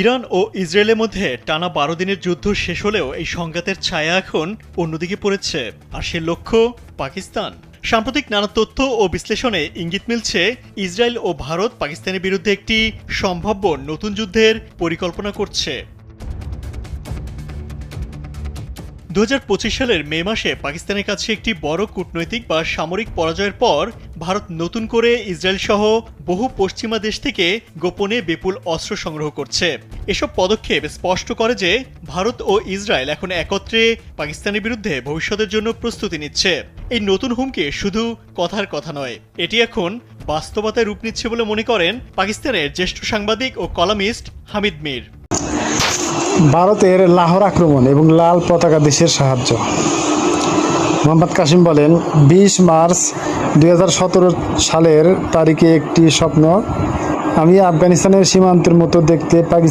Iran ও ইসরায়েলের মধ্যে টানা বারো দিনের যুদ্ধ শেষ হলেও এই সংঘাতের ছায়া এখন অন্যদিকে পড়েছে। আর সে লক্ষ্য, পাকিস্তান। সাম্প্রতিক নানা তথ্য ও বিশ্লেষণে ইঙ্গিত মিলছে, ইসরায়েল ও ভারত পাকিস্তানের বিরুদ্ধে একটি সম্ভাব্য নতুন যুদ্ধের পরিকল্পনা করছে। দু হাজার পঁচিশ সালের মে মাসে পাকিস্তানের কাছে একটি বড় কূটনৈতিক বা সামরিক পরাজয়ের পর ভারত নতুন করে ইসরায়েল সহ বহু পশ্চিমা দেশ থেকে গোপনে বিপুল অস্ত্র সংগ্রহ করছে। এসব পদক্ষেপ স্পষ্ট করে যে ভারত ও ইসরায়েল এখন একত্রে পাকিস্তানের বিরুদ্ধে ভবিষ্যতের জন্য প্রস্তুতি নিচ্ছে। এই নতুন হুমকি শুধু কথার কথা নয়, এটি এখন বাস্তবতায় রূপ নিচ্ছে বলে মনে করেন পাকিস্তানের জ্যেষ্ঠ সাংবাদিক ও কলামিস্ট হামিদ মির। ভারতের লাহোর আক্রমণ এবং লাল পতাকা দেশের সাহায্য। মোহাম্মদ কাসিম বলেন, বিশ মার্চ দুই হাজার সতেরো সালের তারিখে একটি স্বপ্ন আমি আফগানিস্তানের সীমান্তের মতো দেখতে পাকিস্তান